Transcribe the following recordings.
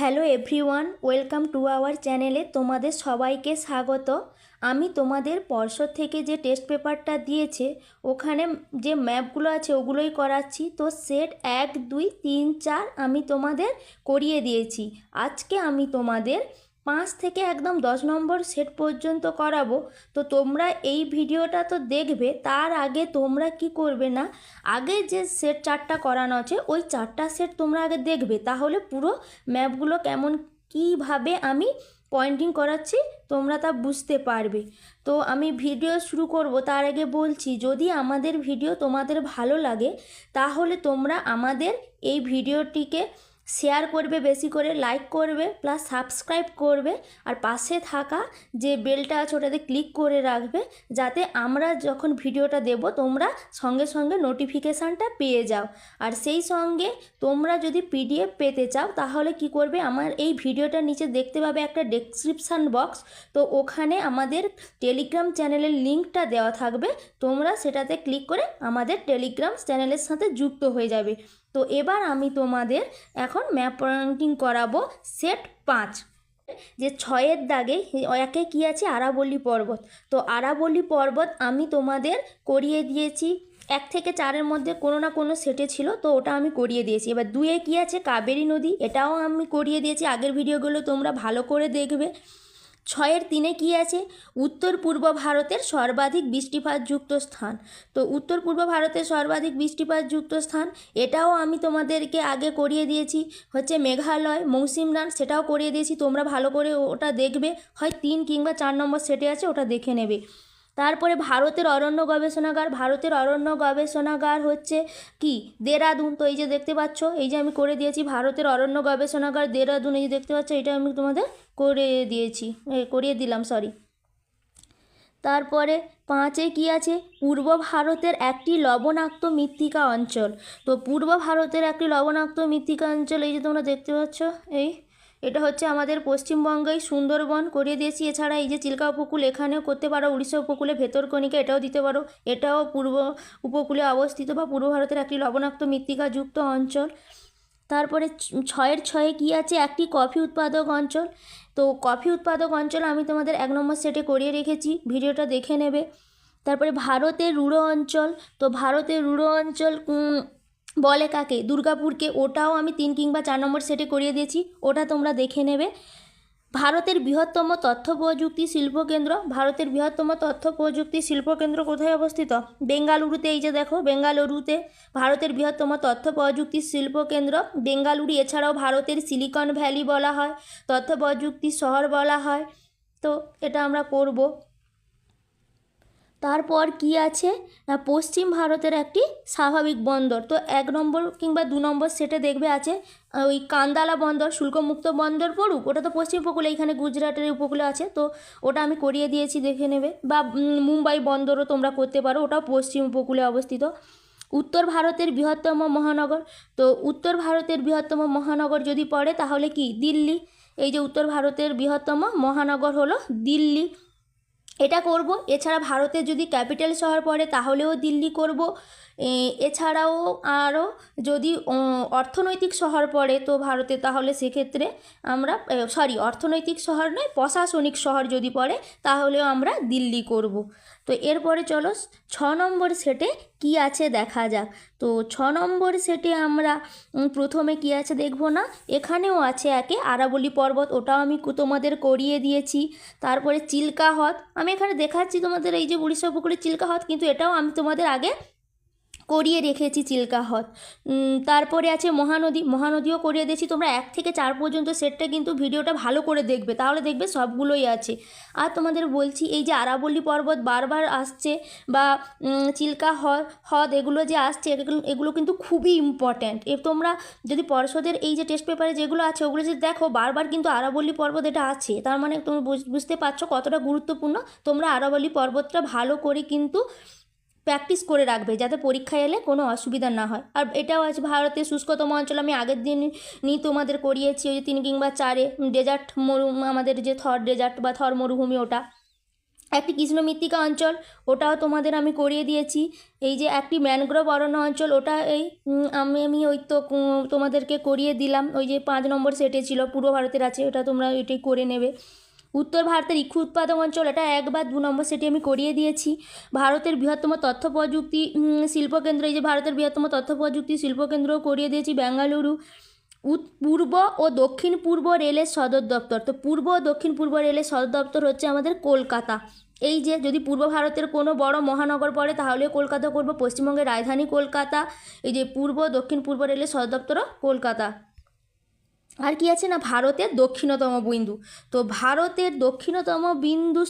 Hello everyone, welcome to our চ্যানেলে তোমাদের সবাইকে স্বাগত। আমি তোমাদের পর্ষদ থেকে যে টেস্ট পেপারটা দিয়েছে, ওখানে যে ম্যাপগুলো আছে ওগুলোই করাচ্ছি। তো সেট এক, দুই, তিন, চার আমি তোমাদের করিয়ে দিয়েছি। আজকে আমি তোমাদের পাঁচ থেকে একদম দশ নম্বর সেট পর্যন্ত করাবো। তো তোমরা এই ভিডিওটা তো দেখবে, তার আগে তোমরা কি করবে না, আগে যে সেট চারটা করানো আছে, ওই চারটা সেট তোমরা আগে দেখবে। তাহলে পুরো ম্যাপগুলো কেমন, কীভাবে আমি পয়েন্টিং করাচ্ছি, তোমরা তা বুঝতে পারবে। তো আমি ভিডিও শুরু করব, তার আগে বলছি, যদি আমাদের ভিডিও তোমাদের ভালো লাগে, তাহলে তোমরা আমাদের এই ভিডিওটিকে শেয়ার করবে, বেশি করে লাইক করবে প্লাস সাবস্ক্রাইব করবে আর পাশে থাকা যে বেলটা আছে ওটাতে ক্লিক করে রাখবে যাতে আমরা যখন ভিডিওটা দেব তোমরা সঙ্গে সঙ্গে নোটিফিকেশানটা পেয়ে যাও। আর সেই সঙ্গে তোমরা যদি পিডিএফ পেতে চাও তাহলে কি করবে? আমার এই ভিডিওটার নিচে দেখতে পাবে একটা ডেসক্রিপশান বক্স তো ওখানে আমাদের টেলিগ্রাম চ্যানেলের লিঙ্কটা দেওয়া থাকবে। তোমরা সেটাতে ক্লিক করে আমাদের টেলিগ্রাম চ্যানেলের সাথে যুক্ত হয়ে যাবে। তো এবার আমি তোমাদের এখন ম্যাপ পয়েন্টিং করাবো সেট পাঁচ, যে ছয়ের দাগে একে কী আছে? আরাবল্লী পর্বত। তো আরাবল্লী পর্বত আমি তোমাদের করিয়ে দিয়েছি। এক থেকে চারের মধ্যে কোনো না কোনো সেটে ছিল, তো ওটা আমি করিয়ে দিয়েছি। এবার দুয়ে কী আছে? কাবেরী নদী, এটাও আমি করিয়ে দিয়েছি। আগের ভিডিওগুলো তোমরা ভালো করে দেখবে। ছয়ের তিনে কি আছে? উত্তর পূর্ব ভারতের সর্বাধিক বৃষ্টিপাতযুক্ত স্থান। তো উত্তর পূর্ব ভারতের সর্বাধিক বৃষ্টিপাতযুক্ত স্থান, এটাও আমি তোমাদেরকে আগে করিয়ে দিয়েছি। হচ্ছে মেঘালয় মৌসিমরান সেটাও করিয়ে দিয়েছি। তোমরা ভালো করে ওটা দেখবে। হয় তিন কিংবা চার নম্বর সেটে আছে, ওটা দেখে নেবে। তারপরে ভারতের অরণ্য গবেষণাগার, ভারতের অরণ্য গবেষণাগার হচ্ছে কি? দেরাদুন। তো এই যে দেখতে পাচ্ছ, এই যে আমি করে দিয়েছি ভারতের অরণ্য গবেষণাগার, দেরাদুন, এই যে দেখতে পাচ্ছ, এটা আমি তোমাদের করে দিয়েছি করিয়ে দিলাম সরি তারপরে পাঁচে কি আছে? পূর্ব ভারতের একটি লবণাক্ত মৃত্তিকা অঞ্চল। তো পূর্ব ভারতের একটি লবণাক্ত মৃত্তিকা অঞ্চল, এই যে তোমরা দেখতে পাচ্ছ, এই এটা হচ্ছে আমাদের পশ্চিমবঙ্গেই সুন্দরবন করিয়ে দিয়েছি। এছাড়া এই যে চিল্কা উপকূল, এখানেও করতে পারো। উড়িষ্যা উপকূলে ভেতরকণিকা এটাও দিতে পারো। এটাও পূর্ব উপকূলে অবস্থিত বা পূর্ব ভারতের একটি লবণাক্ত মৃত্তিকাযুক্ত অঞ্চল। তারপরে ছয়ের ছয়ে কী আছে? একটি কফি উৎপাদক অঞ্চল। তো কফি উৎপাদক অঞ্চল আমি তোমাদের এক নম্বর সেটে করিয়ে রেখেছি। ভিডিওটা দেখে নেবে। তারপরে ভারতের রুড়ো অঞ্চল। তো ভারতের রুড়ো অঞ্চল বলে কাকে? দুর্গাপুরকে। ওটাও আমি তিন কিংবা চার নম্বর সেটে করিয়ে দিয়েছি। ওটা তোমরা দেখে নেবে। ভারতের বৃহত্তম তথ্য প্রযুক্তি শিল্পকেন্দ্র ভারতের বৃহত্তম তথ্য প্রযুক্তি শিল্পকেন্দ্র কোথায় অবস্থিত? বেঙ্গালুরুতে, এই যে দেখো, বেঙ্গালুরুতে ভারতের বৃহত্তম তথ্য প্রযুক্তি শিল্পকেন্দ্র বেঙ্গালুরু, এছাড়াও ভারতের সিলিকন ভ্যালি বলা হয়। তথ্য প্রযুক্তি শহর বলা হয়। তো এটা আমরা করব। তারপর কি আছে? না, পশ্চিম ভারতের একটি স্বাভাবিক বন্দর। তো এক নম্বর কিংবা দু নম্বর সেটে দেখবে আছে ওই কান্দালা বন্দর, শুল্কমুক্ত বন্দর পড়ুক। ওটা তো পশ্চিম উপকূলে, এখানে গুজরাটের উপকূলে আছে। তো ওটা আমি করিয়ে দিয়েছি, দেখে নেবে। বা মুম্বাই বন্দরও তোমরা করতে পারো, ওটাও পশ্চিম উপকূলে অবস্থিত। উত্তর ভারতের বৃহত্তম মহানগর, তো উত্তর ভারতের বৃহত্তম মহানগর যদি পড়ে, তাহলে কি? দিল্লি। এই যে উত্তর ভারতের বৃহত্তম মহানগর হলো দিল্লি। এটা করব। এছাড়া ভারতের যদি ক্যাপিটাল শহর পড়ে তাহলেও দিল্লি করব। এছাড়াও আরও যদি অর্থনৈতিক শহর পড়ে তো ভারতে, তাহলে সেক্ষেত্রে আমরা সরি অর্থনৈতিক শহর নয়, প্রশাসনিক শহর যদি পড়ে, তাহলেও আমরা দিল্লি করব। তো এরপরে চলো, ছ নম্বর সেটে কি আছে দেখা যাক। তো ছ নম্বর সেটে আমরা প্রথমে কি আছে দেখব না? এখানেও আছে একে, আরাবলি পর্বত, ওটাও আমি তোমাদের করিয়ে দিয়েছি। তারপরে চিল্কা হ্রদ, আমি এখানে দেখাচ্ছি তোমাদের, এই যে উড়িষ্যা উপকূলের চিল্কা হ্রদ, কিন্তু এটাও আমি তোমাদের আগে করিয়ে রেখেছি চিল্কা হ্রদ। তারপরে আছে মহানদী। মহানদীও করিয়ে দিয়েছি। তোমরা এক থেকে চার পর্যন্ত সেটটা কিন্তু ভিডিওটা ভালো করে দেখবে। তাহলে দেখবে সবগুলোই আছে। আর তোমাদের বলছি, এই যে আরাবল্লী পর্বত বারবার আসছে বা চিল্কা হ্রদ হ্রদ এগুলো যে আসছে, এগুলো কিন্তু খুবই ইম্পর্ট্যান্ট এ তোমরা যদি পর্ষদের এই যে টেস্ট পেপারে যেগুলো আছে, ওগুলো যদি দেখো, বারবার কিন্তু আরাবল্লী পর্বত এটা আছে। তার মানে তুমি বুঝ- বুঝতে পারছ কতটা গুরুত্বপূর্ণ। তোমরা আরাবল্লী পর্বতটা ভালো করে কিন্তু প্র্যাকটিস করে রাখবে যাতে পরীক্ষায় এলে কোনো অসুবিধা না হয়। আর এটাও আছে ভারতের শুষ্কতম অঞ্চল, আমি আগের দিন নিয়ে তোমাদের করিয়েছি ওই যে তিন কিংবা চারে ডেজার্ট মরু, আমাদের যে থর ডেজার্ট বা থর মরুভূমি ওটা। একটি কৃষ্ণ মৃত্তিকা অঞ্চল, ওটাও তোমাদের আমি করিয়ে দিয়েছি। এই যে একটি ম্যানগ্রোভ অরণ্য অঞ্চল, ওটা এই আমি আমি ওই তো তোমাদেরকে করিয়ে দিলাম। ওই যে পাঁচ নম্বর সেটে ছিল, পূর্ব ভারতের আছে, ওটা তোমরা এটাই করে নেবে। উত্তর ভারতের ইক্ষু উৎপাদক অঞ্চল, এটা এক বা দু নম্বর সেটি আমি করিয়ে দিয়েছি। ভারতের বৃহত্তম তথ্য প্রযুক্তি শিল্পকেন্দ্র এই যে ভারতের বৃহত্তম তথ্য প্রযুক্তি শিল্পকেন্দ্রও করিয়ে দিয়েছি বেঙ্গালুরু। পূর্ব ও দক্ষিণ পূর্ব রেলের সদর দপ্তর, তো পূর্ব ও দক্ষিণ পূর্ব রেলের সদর দপ্তর হচ্ছে আমাদের কলকাতা। এই যে যদি পূর্ব ভারতের কোনো বড় মহানগর পড়ে, তাহলে কলকাতা করব, পশ্চিমবঙ্গের রাজধানী কলকাতা, এই যে পূর্ব, দক্ষিণ পূর্ব রেলের সদর দপ্তরও কলকাতা। আর কি আছে না, ভারতের দক্ষিণতম বিন্দু। তো ভারতের দক্ষিণতম বিন্দু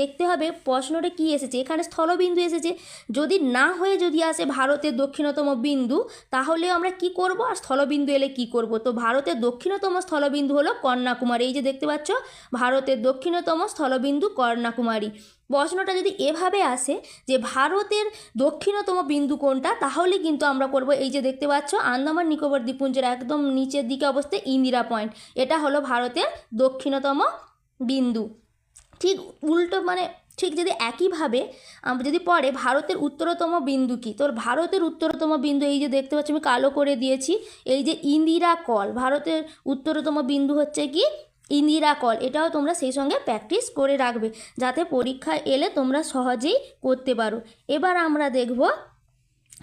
দেখতে হবে প্রশ্নটা কি এসেছে। এখানে স্থলবিন্দু এসেছে। যদি না হয়ে যদি আসে ভারতের দক্ষিণতম বিন্দু, তাহলে আমরা কি করব আর স্থলবিন্দু এলে কি করব? তো ভারতের দক্ষিণতম স্থলবিন্দু হলো কন্যাকুমারী এই যে দেখতে পাচ্ছ, ভারতের দক্ষিণতম স্থলবিন্দু কন্যাকুমারী প্রশ্নটা যদি এভাবে আসে যে ভারতের দক্ষিণতম বিন্দু কোনটা তাহলে কিন্তু আমরা করব এই যে দেখতে পাচ্ছ, আন্দামান নিকোবর দ্বীপপুঞ্জের একদম নিচের দিকে অবস্থায় ইন্দিরা পয়েন্ট। এটা হলো ভারতের দক্ষিণতম বিন্দু। ঠিক উল্টো মানে ঠিক যদি একইভাবে যদি পড়ে ভারতের উত্তরতম বিন্দু কি? তোর ভারতের উত্তরতম বিন্দু এই যে দেখতে পাচ্ছি, আমি কালো করে দিয়েছি। এই যে ইন্দিরা কল, ভারতের উত্তরতম বিন্দু হচ্ছে কি? ইন্দিরা কল, এটাও তোমরা সেই সঙ্গে প্র্যাকটিস করে রাখবে, যাতে পরীক্ষায় এলে তোমরা সহজেই করতে পারো। এবার আমরা দেখব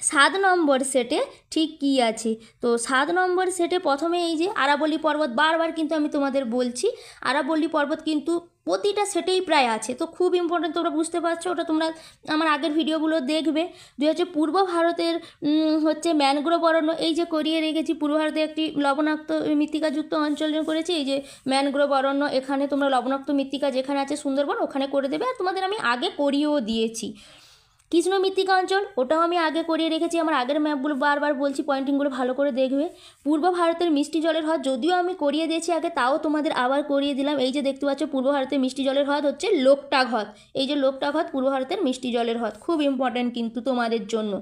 সাত নম্বর সেটে ঠিক কি আছে। তো সাত নম্বর সেটে প্রথমে এই যে আরাবল্লী পর্বত, বারবার কিন্তু আমি তোমাদের বলছি আরাবল্লী পর্বত কিন্তু প্রতিটা সেটেই প্রায় আছে। তো খুব ইম্পর্টেন্ট তোমরা বুঝতে পারছ, ওটা তোমরা আমার আগের ভিডিওগুলো দেখবে। দুই হচ্ছে পূর্ব ভারতের হচ্ছে ম্যানগ্রোভ অরণ্য, এই যে করিয়ে রেখেছি, পূর্ব ভারতে একটি লবণাক্ত মৃত্তিকাযুক্ত অঞ্চল করেছি, এই যে ম্যানগ্রোভ অরণ্য, এখানে তোমরা লবণাক্ত মৃত্তিকা যেখানে আছে সুন্দরবন, ওখানে করে দেবে। আর তোমাদের আমি আগে করিয়েও দিয়েছি। কৃষ্ণ মৃত্তিকা অঞ্চল, ওটাও আমি আগে করিয়ে রেখেছি, আমার আগের ম্যাপগুলো বারবার বলছি পয়েন্টিংগুলো ভালো করে দেখবে। পূর্ব ভারতের মিষ্টি জলের হ্রদ, যদিও আমি করিয়ে দিয়েছি আগে, তাও তোমাদের আবার করিয়ে দিলাম। এই যে দেখতে পাচ্ছ, পূর্ব ভারতের মিষ্টি জলের হ্রদ হচ্ছে লোকটাক হ্রদ এই যে লোকটাক হ্রদ পূর্ব ভারতের মিষ্টি জলের হ্রদ, খুব ইম্পর্ট্যান্ট কিন্তু তোমাদের জন্য।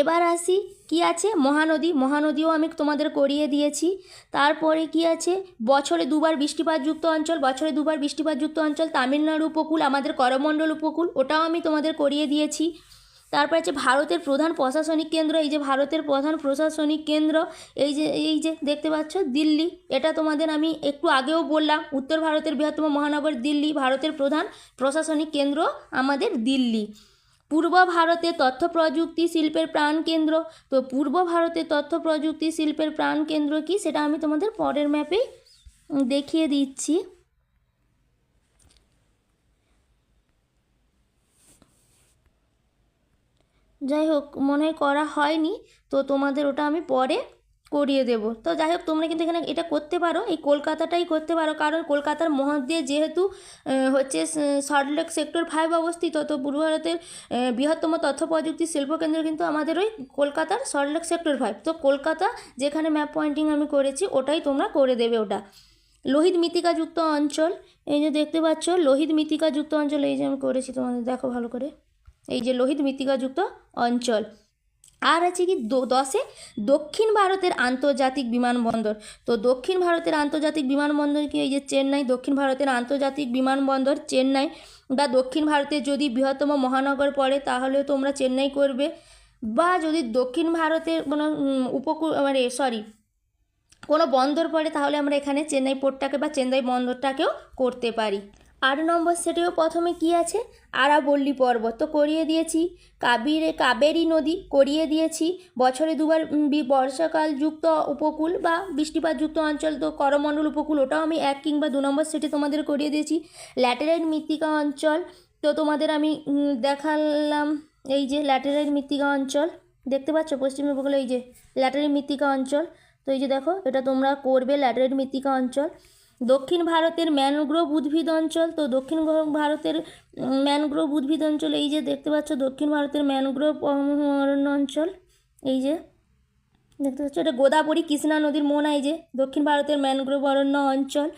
এবার আসি, কি আছে? মহানদী। মহানদীও আমি তোমাদের করিয়ে দিয়েছি। তারপরে কি আছে? বছরে দুবার বৃষ্টিপাতযুক্ত অঞ্চল, বছরে দুবার বৃষ্টিপাতযুক্ত অঞ্চল, তামিলনাড়ু উপকূল, আমাদের করমণ্ডল উপকূল, ওটাও আমি তোমাদের করিয়ে দিয়েছি। তারপর আছে ভারতের প্রধান প্রশাসনিক কেন্দ্র, এই যে ভারতের প্রধান প্রশাসনিক কেন্দ্র, এই যে এই যে দেখতে পাচ্ছ, দিল্লি। এটা তোমাদের আমি একটু আগেও বললাম, উত্তর ভারতের বৃহত্তম মহানগর দিল্লি, ভারতের প্রধান প্রশাসনিক কেন্দ্র আমাদের দিল্লি। পূর্ব ভারতে তথ্য প্রযুক্তি শিল্পের প্রাণকেন্দ্র তো পূর্ব ভারতে তথ্য প্রযুক্তি শিল্পের প্রাণকেন্দ্র কি? সেটা আমি তোমাদের পরের ম্যাপে দেখিয়ে দিচ্ছি। যাই হোক, মনে হয় করা হয়নি। তো তোমাদের ওটা আমি পরে করিয়ে দেব। তো যাই হোক তোমরা কিন্তু এখানে এটা করতে পারো, এই কলকাতাটাই করতে পারো। কারণ কলকাতার মধ্যে যেহেতু হচ্ছে সল্টলেক সেক্টর ফাইভ অবস্থিত, তো পূর্ব ভারতের বৃহত্তম তথ্য প্রযুক্তি শিল্পকেন্দ্র কিন্তু আমাদের ওই কলকাতার সল্টলেক সেক্টর ফাইভ তো কলকাতা যেখানে ম্যাপ পয়েন্টিং আমি করেছি, ওটাই তোমরা করে দেবে ওটা। লোহিত মৃত্তিকাযুক্ত অঞ্চল, এই যে দেখতে পাচ্ছ, লোহিত মৃত্তিকাযুক্ত অঞ্চল, এই যে আমি করেছি তোমাদের, দেখো ভালো করে। এই যে লোহিত মৃত্তিকাযুক্ত অঞ্চল। আর আছে কি দশে? দক্ষিণ ভারতের আন্তর্জাতিক বিমানবন্দর। তো দক্ষিণ ভারতের আন্তর্জাতিক বিমানবন্দর কি এই যে চেন্নাই? দক্ষিণ ভারতের আন্তর্জাতিক বিমানবন্দর চেন্নাই। বা দক্ষিণ ভারতের যদি বৃহত্তম মহানগর পড়ে তাহলে তোমরা চেন্নাই করবে। বা যদি দক্ষিণ ভারতের কোনো উপকূল মানে সরি কোনো বন্দর পড়ে, তাহলে আমরা এখানে চেন্নাই পোর্টটাকে বা চেন্নাই বন্দরটাকেও করতে পারি। আট নম্বর সেটেও প্রথমে কি আছে? আরাবল্লী পর্বত তো করিয়ে দিয়েছি। কাবেরি, কাবেরী নদী করিয়ে দিয়েছি। বছরে দুবার বর্ষাকাল যুক্ত উপকূল বা বৃষ্টিপাতযুক্ত অঞ্চল তো করমণ্ডল উপকূল, ওটাও আমি এক কিংবা দু নম্বর সেটে তোমাদের করিয়ে দিয়েছি। ল্যাটেরাইট মৃত্তিকা অঞ্চল তো তোমাদের আমি দেখালাম। এই যে ল্যাটেরাইট মৃত্তিকা অঞ্চল, দেখতে পাচ্ছ পশ্চিম উপকূলে? এই যে ল্যাটেরাইট মৃত্তিকা অঞ্চল, তো এই যে দেখো, এটা তোমরা করবে ল্যাটেরাইট মৃত্তিকা অঞ্চল। দক্ষিণ ভারতের ম্যানগ্রোভ উদ্ভিদ অঞ্চল, তো দক্ষিণ ভারতের ম্যানগ্রোভ উদ্ভিদ অঞ্চল, এই যে দেখতে পাচ্ছ, দক্ষিণ ভারতের ম্যানগ্রোভ অরণ্য অঞ্চল, এই যে দেখতে পাচ্ছ, এটা গোদাবরী কৃষ্ণা নদীর মোনা এই যে দক্ষিণ ভারতের ম্যানগ্রোভ অরণ্য অঞ্চল।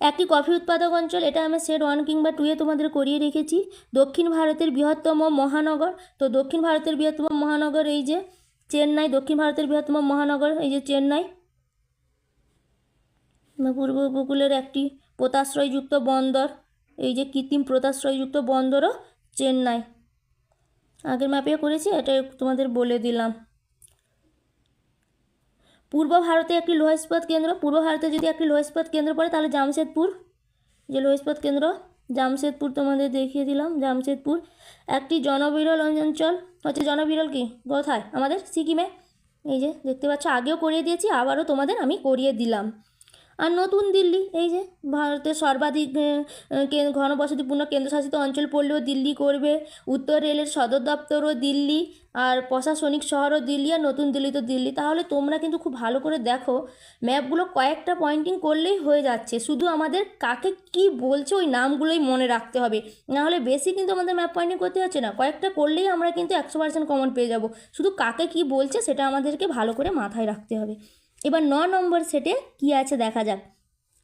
একটি কফি উৎপাদক অঞ্চল, এটা আমি সেট ওয়ান কিংবা টুয়ে তোমাদের করিয়ে রেখেছি। দক্ষিণ ভারতের বৃহত্তম মহানগর, তো দক্ষিণ ভারতের বৃহত্তম মহানগর, এই যে চেন্নাই, দক্ষিণ ভারতের বৃহত্তম মহানগর, এই যে চেন্নাই। পূর্ব উপকূলের একটি পোতাশ্রয়যুক্ত বন্দর। এই যে কৃত্রিম প্রতাশ্রয়যুক্ত বন্দরও চেন্নাই। আগের ম্যাপে করেছি এটা তোমাদের বলে দিলাম। পূর্ব ভারতে একটি লোহ ইস্পাত কেন্দ্র। পূর্ব ভারতে যদি একটি লোহ ইস্পাত কেন্দ্র পড়ে, তাহলে জামশেদপুর। যে লোহ ইস্পাত কেন্দ্র, জামশেদপুর তোমাদের দেখিয়ে দিলাম। জামশেদপুর একটি জনবিরল অঞ্চল। হচ্ছে জনবিরল কি? কোথায়? আমাদের সিকিমে। এই যে দেখতে পাচ্ছ, আগেও করিয়ে দিয়েছি, আবারও তোমাদের আমি করিয়ে দিলাম। আর নতুন দিল্লি, এই যে ভারতের সর্বাধিক ঘনবসতিপূর্ণ কেন্দ্রশাসিত অঞ্চল পড়লেও দিল্লি করবে। উত্তর রেলের সদর দপ্তরও দিল্লি, আর প্রশাসনিক শহরও দিল্লি, আর নতুন দিল্লি তো দিল্লি। তাহলে তোমরা কিন্তু খুব ভালো করে দেখো, ম্যাপগুলো কয়েকটা পয়েন্টিং করলেই হয়ে যাচ্ছে। শুধু আমাদের কাকে কি বলছে ওই নামগুলোই মনে রাখতে হবে। নাহলে বেশি কিন্তু আমাদের ম্যাপ পয়েন্টিং করতে হচ্ছে না। কয়েকটা করলেই আমরা কিন্তু একশো পার্সেন্ট কমন পেয়ে যাব। শুধু কাকে কি বলছে সেটা আমাদেরকে ভালো করে মাথায় রাখতে হবে। এবার ন নম্বর সেটে কি আছে দেখা যাক।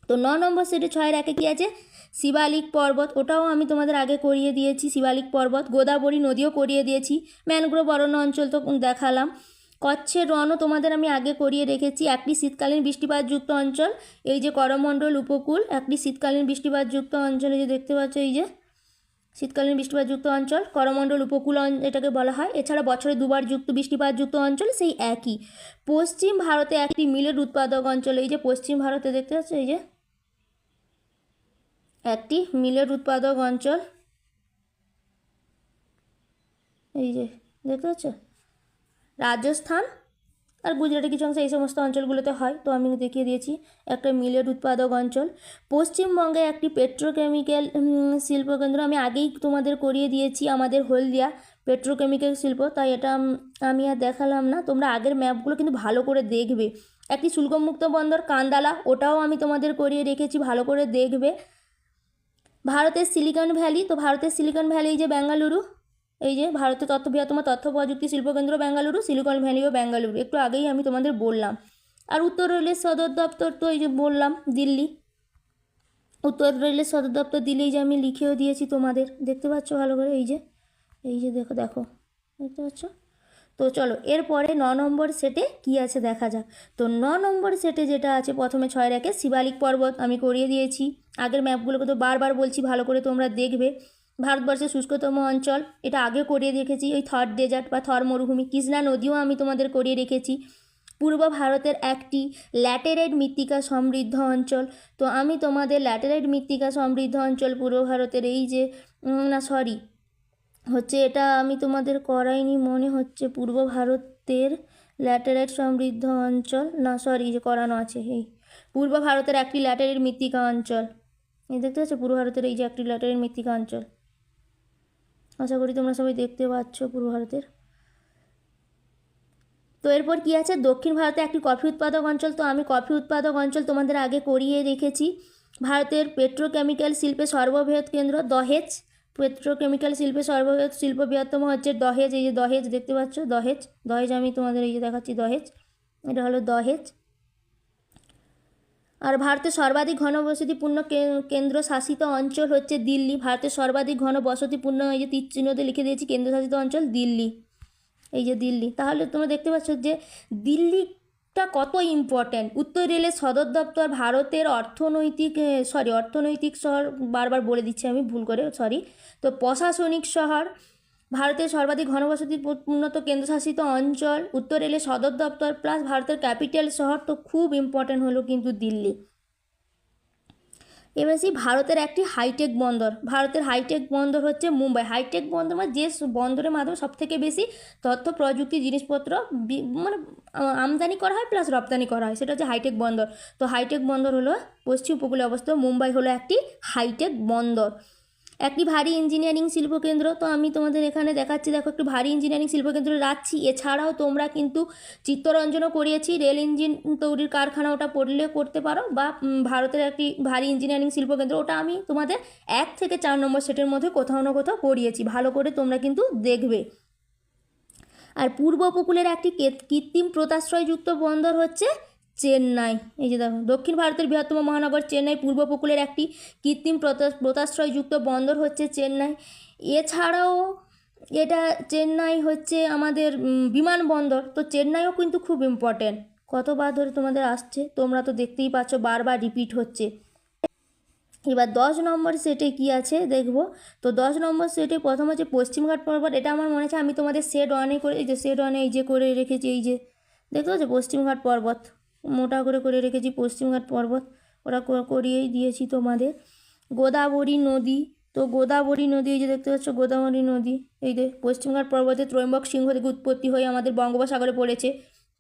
তো ন নম্বর সেটে ছয়ের একে কী আছে? শিবালিক পর্বত, ওটাও আমি তোমাদের আগে করিয়ে দিয়েছি, শিবালিক পর্বত। গোদাবরী নদীও করিয়ে দিয়েছি, ম্যানগ্রোভ অরণ্য অঞ্চল তো দেখালাম। কচ্ছের রণও তোমাদের আমি আগে করিয়ে রেখেছি, একটি শীতকালীন বৃষ্টিপাতযুক্ত অঞ্চল, এই যে করমণ্ডল উপকূল, একটি শীতকালীন বৃষ্টিপাতযুক্ত অঞ্চল যে দেখতে পাচ্ছ, এই যে শীতকালীন বৃষ্টিপাতযুক্ত অঞ্চল, করমণ্ডল উপকূল এটাকে বলা হয়। এছাড়া বছরে দুবার যুক্ত বৃষ্টিপাতযুক্ত অঞ্চল সেই একই। পশ্চিম ভারতে একটি মিলের উৎপাদক অঞ্চল, এই যে পশ্চিম ভারতে দেখতে পাচ্ছ, এই যে একটি মিলের উৎপাদক অঞ্চল। এই যে, দেখতে পাচ্ছ? রাজস্থান আর গুজরাটে কিছু অংশ এই সমস্ত অঞ্চলগুলোতে হয়। তো আমি দেখিয়ে দিয়েছি, একটা মিলের উৎপাদক অঞ্চল। পশ্চিমবঙ্গে একটি পেট্রোকেমিক্যাল শিল্পকেন্দ্র। আমি আগেই তোমাদের করিয়ে দিয়েছি আমাদের হলদিয়া পেট্রোকেমিক্যাল শিল্প। তাই এটা আমি আর দেখালাম না। তোমরা আগের ম্যাপগুলো কিন্তু ভালো করে দেখবে। একটি শুল্কমুক্ত বন্দর, কান্দালা, ওটাও আমি তোমাদের করিয়ে রেখেছি, ভালো করে দেখবে। ভারতের সিলিকন ভ্যালি, তো ভারতের সিলিকন ভ্যালি যে বেঙ্গালুরু এই যে ভারতের তথ্য বৃহত্তম তথ্য প্রযুক্তি শিল্পকেন্দ্র বেঙ্গালুরু সিলিকন ভ্যালিও বেঙ্গালুরু একটু আগেই আমি তোমাদের বললাম। আর উত্তর রেলের সদর দপ্তর তো এই যে বললাম, দিল্লি। উত্তর রেলের সদর দপ্তর দিল্লি যে আমি লিখেও দিয়েছি তোমাদের। দেখতে পাচ্ছ ভালো করে? এই যে এই যে দেখো দেখো। দেখতে পাচ্ছ? তো চলো, এরপরে ন নম্বর সেটে কি আছে দেখা যাক। তো ন নম্বর সেটে যেটা আছে, প্রথমে ছয় রেখে শিবালিক পর্বত আমি করিয়ে দিয়েছি। আগের ম্যাপগুলোকে তো বারবার বলছি, ভালো করে তোমরা দেখবে। ভারতবর্ষের শুষ্কতম অঞ্চল, এটা আগে করিয়ে রেখেছি ওই থর ডেজার্ট বা থর মরুভূমি কৃষ্ণা নদীও আমি তোমাদের করিয়ে রেখেছি। পূর্ব ভারতের একটি ল্যাটেরাইট মৃত্তিকা সমৃদ্ধ অঞ্চল। তো আমি তোমাদের ল্যাটেরাইট মৃত্তিকা সমৃদ্ধ অঞ্চল পূর্ব ভারতের এই যে না সরি হচ্ছে এটা আমি তোমাদের করাইনি, মনে হচ্ছে পূর্ব ভারতের ল্যাটেরাইট সমৃদ্ধ অঞ্চল, না সরি যে করানো আছে, এই, পূর্ব ভারতের একটি ল্যাটেরাইট মৃত্তিকা অঞ্চল। এই দেখতে পাচ্ছ? পূর্ব ভারতের এই যে একটি ল্যাটেরাইট মৃত্তিকা অঞ্চল। আশা করি তোমরা সবাই দেখতে পাচ্ছ পূর্ব ভারতের। তো এরপর কি আছে? দক্ষিণ ভারতে একটি কফি উৎপাদক অঞ্চল। তো আমি কফি উৎপাদক অঞ্চল তোমাদের আগে করিয়ে রেখেছি ভারতের পেট্রোকেমিক্যাল শিল্পে সর্ববৃহৎ কেন্দ্র দহেজ। পেট্রোকেমিক্যাল শিল্পে সর্ববৃহৎ শিল্প বৃহত্তম হচ্ছে দহেজ। এই যে দহেজ দেখতে পাচ্ছ? দহেজ। দহেজ আমি তোমাদের এই যে দেখাচ্ছি দহেজ। এটা হলো দহেজ। আর ভারতের সর্বাধিক ঘনবসতিপূর্ণ কেন্দ্রশাসিত অঞ্চল হচ্ছে দিল্লি। ভারতের সর্বাধিক ঘনবসতিপূর্ণ এই যে তীর চিহ্নতে লিখে দিয়েছি, কেন্দ্রশাসিত অঞ্চল দিল্লি। এই যে দিল্লি। তাহলে তোমরা দেখতে পাচ্ছ যে দিল্লিটা কত ইম্পর্ট্যান্ট উত্তর রেলের সদর দপ্তর ভারতের অর্থনৈতিক সরি অর্থনৈতিক শহর বারবার বলে দিচ্ছি আমি, ভুল করে সরি তো প্রশাসনিক শহর ভারতের সর্বাধিক ঘনবসতিপূর্ণ তো কেন্দ্রশাসিত অঞ্চল, উত্তর রেলের সদর দপ্তর প্লাস ভারতের ক্যাপিটাল শহর তো খুব ইম্পর্ট্যান্ট হলো কিন্তু দিল্লি। এবার সেই ভারতের একটি হাইটেক বন্দর। ভারতের হাইটেক বন্দর হচ্ছে মুম্বাই। হাইটেক বন্দর মানে যে বন্দরের মাধ্যমে সবথেকে বেশি তথ্য, প্রযুক্তি, জিনিসপত্র মানে আমদানি করা হয় প্লাস রপ্তানি করা হয়। সেটা হচ্ছে হাইটেক বন্দর। তো হাইটেক বন্দর হলো পশ্চিম উপকূলে অবস্থিত। মুম্বাই হলো একটি হাইটেক বন্দর। একটি ভারী ইঞ্জিনিয়ারিং শিল্পকেন্দ্র। তো আমি তোমাদের এখানে দেখাচ্ছি, দেখো একটু ভারী ইঞ্জিনিয়ারিং শিল্পকেন্দ্র রাখছি এছাড়াও তোমরা কিন্তু চিত্তরঞ্জনও করিয়েছি রেল ইঞ্জিন তৈরির কারখানা ওটা পড়লে করতে পারো বা ভারতের একটি ভারী ইঞ্জিনিয়ারিং শিল্পকেন্দ্র। ওটা আমি তোমাদের এক থেকে চার নম্বর সেটের মধ্যে কোথাও না কোথাও করিয়েছি, ভালো করে তোমরা কিন্তু দেখবে। আর পূর্ব উপকূলের একটি কৃত্রিম প্রতাশ্রয়যুক্ত বন্দর হচ্ছে চেন্নাই। এই যে দেখো, দক্ষিণ ভারতের বৃহত্তম মহানগর চেন্নাই, পূর্ব উপকূলের একটি কৃত্রিম প্রতা- প্রতাশ্রয়যুক্ত বন্দর হচ্ছে চেন্নাই। এছাড়াও এটা চেন্নাই হচ্ছে আমাদের বিমানবন্দর তো চেন্নাইও কিন্তু খুব ইম্পর্ট্যান্ট কতবার ধরে তোমাদের আসছে, তোমরা তো দেখতেই পাচ্ছ, বারবার রিপিট হচ্ছে। এবার দশ নম্বর সেটে কি আছে দেখব? তো দশ নম্বর সেটে প্রথম হচ্ছে পশ্চিমঘাট পর্বত। এটা আমার মনে আছে আমি তোমাদের সেট অনে করে, এই যে সেট অনে এই যে করে রেখেছি, এই যে, দেখতে পাচ্ছ? পশ্চিমঘাট পর্বত। মোটা করে করে রেখেছি, পশ্চিমঘাট পর্বত। ওরা করিয়েই দিয়েছি তোমাদের। গোদাবরী নদী, তো গোদাবরী নদী, এই যে দেখতে পাচ্ছ গোদাবরী নদী, এই যে পশ্চিমঘাট পর্বতে ত্রয়ম্বক সিংহ থেকে উৎপত্তি হয়ে আমাদের বঙ্গোপসাগরে পড়েছে।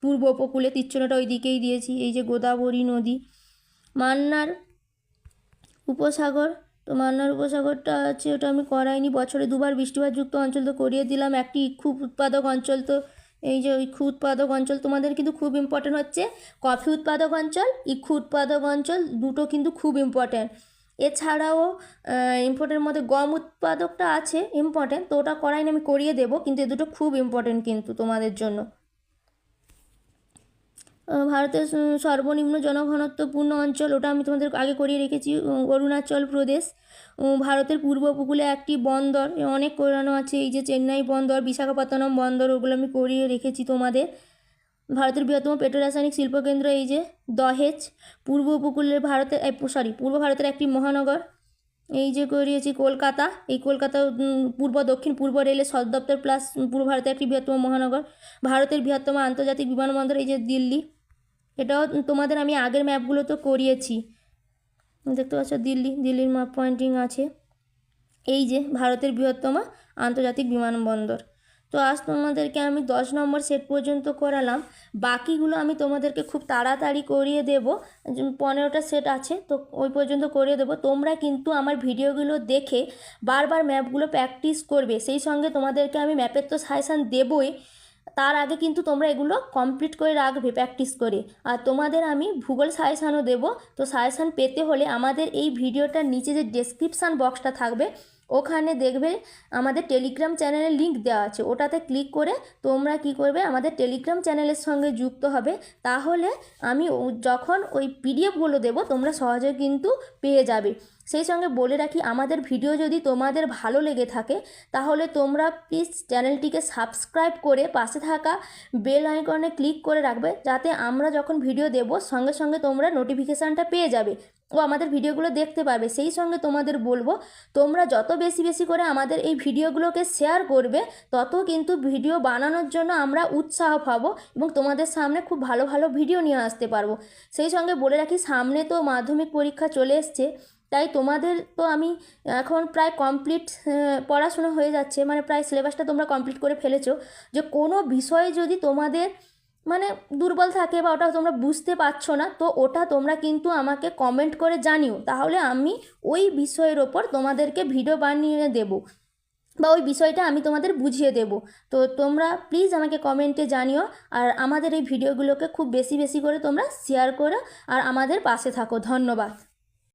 পূর্ব উপকূলে তীর্চনাটা ওই দিকেই দিয়েছি, এই যে গোদাবরী নদী। মান্নার উপসাগর, তো মান্নার উপসাগরটা আছে, ওটা আমি করাইনি, বছরে দুবার বৃষ্টিপাতযুক্ত অঞ্চল তো করিয়ে দিলাম। একটি খুব উৎপাদক অঞ্চল তো এই যে ইক্ষু উৎপাদক অঞ্চল তোমাদের কিন্তু খুব ইম্পর্টেন্ট হচ্ছে। কফি উৎপাদক অঞ্চল, ইক্ষু উৎপাদক অঞ্চল দুটো কিন্তু খুব ইম্পর্টেন্ট এছাড়াও ইম্পর্টেন্ট মধ্যে গম উৎপাদকটা আছে ইম্পর্টেন্ট তো ওটা করাইনি আমি করিয়ে দেবো, কিন্তু এ দুটো খুব ইম্পর্টেন্ট কিন্তু তোমাদের জন্য। ভারতের সর্বনিম্ন জনঘনত্বপূর্ণ অঞ্চল, ওটা আমি তোমাদের আগে করিয়ে রেখেছি অরুণাচল প্রদেশ। ভারতের পূর্ব উপকূলে একটি বন্দর অনেক করানো আছে, এই যে চেন্নাই বন্দর, বিশাখাপত্তনম বন্দর, ওগুলো আমি করিয়ে রেখেছি তোমাদের। ভারতের বৃহত্তম পেট্রোরাসায়নিক শিল্পকেন্দ্র এই যে দহেজ, পূর্ব উপকূলের ভারতের সরি, পূর্ব ভারতের একটি মহানগর। এই যে করিয়েছি কলকাতা, এই কলকাতা পূর্ব, দক্ষিণ পূর্ব রেলের সদ দপ্তর প্লাস পূর্ব ভারতের একটি বৃহত্তম মহানগর। ভারতের বৃহত্তম আন্তর্জাতিক বিমানবন্দর এই যে দিল্লি। এটাও তোমাদের আমি আগের ম্যাপগুলো তো করিয়েছি। দেখতে পাচ্ছ দিল্লি, দিল্লির ম্যাপ পয়েন্টিং আছে। এই যে ভারতের বৃহত্তম আন্তর্জাতিক বিমানবন্দর। তো আজ তোমাদেরকে আমি দশ নম্বর সেট পর্যন্ত করালাম। বাকিগুলো আমি তোমাদেরকে খুব তাড়াতাড়ি করিয়ে দেব। পনেরোটা সেট আছে, তো ওই পর্যন্ত করিয়ে দেবো। তোমরা কিন্তু আমার ভিডিওগুলো দেখে বারবার ম্যাপগুলো প্র্যাকটিস করবে। সেই সঙ্গে তোমাদেরকে আমি ম্যাপের তো সাজেশান দেবই। তার আগে কিন্তু তোমরা এগুলো কমপ্লিট করে রাখবে প্র্যাকটিস করে। আর তোমাদের আমি ভূগোল সাজেশানও দেবো। তো সাজেশান পেতে হলে আমাদের এই ভিডিওটার নিচে যে ডেসক্রিপশান বক্সটা থাকবে ওখানে দেখবে আমাদের টেলিগ্রাম চ্যানেলের লিঙ্ক দেওয়া আছে। ওটাতে ক্লিক করে তোমরা কি করবে? আমাদের টেলিগ্রাম চ্যানেলের সঙ্গে যুক্ত হবে। তাহলে আমি যখন ওই পিডিএফগুলো দেবো, তোমরা সহজে কিন্তু পেয়ে যাবে। সেই সঙ্গে বলে রাখি, আমাদের ভিডিও যদি তোমাদের ভালো লেগে থাকে, তাহলে তোমরা প্লিজ চ্যানেলটিকে সাবস্ক্রাইব করে পাশে থাকা বেল আইকনে ক্লিক করে রাখবে। যাতে আমরা যখন ভিডিও দেব, সঙ্গে সঙ্গে তোমরা নোটিফিকেশানটা পেয়ে যাবে। ও আমাদের ভিডিওগুলো দেখতে পাবে। সেই সঙ্গে তোমাদের বলব, তোমরা যত বেশি বেশি করে আমাদের এই ভিডিওগুলোকে শেয়ার করবে, তত কিন্তু ভিডিও বানানোর জন্য আমরা উৎসাহ পাবো এবং তোমাদের সামনে খুব ভালো ভালো ভিডিও নিয়ে আসতে পারব। সেই সঙ্গে বলে রাখি, সামনে তো মাধ্যমিক পরীক্ষা চলে এসছে, তাই তোমাদের তো আমি এখন প্রায় কমপ্লিট পড়াশোনা হয়ে যাচ্ছে মানে প্রায় সিলেবাসটা তোমরা কমপ্লিট করে ফেলেছো। যে কোনো বিষয়ে যদি তোমাদের মানে দুর্বল থাকে বা ওটা তোমরা বুঝতে পারছ না, তো ওটা তোমরা কিন্তু আমাকে কমেন্ট করে জানিও। তাহলে আমি ওই বিষয়ের ওপর তোমাদেরকে ভিডিও বানিয়ে দেব বা ওই বিষয়টা আমি তোমাদের বুঝিয়ে দেব। তো তোমরা প্লিজ আমাকে কমেন্টে জানিও আর আমাদের এই ভিডিওগুলোকে খুব বেশি বেশি করে তোমরা শেয়ার করো আর আমাদের পাশে থাকো। ধন্যবাদ।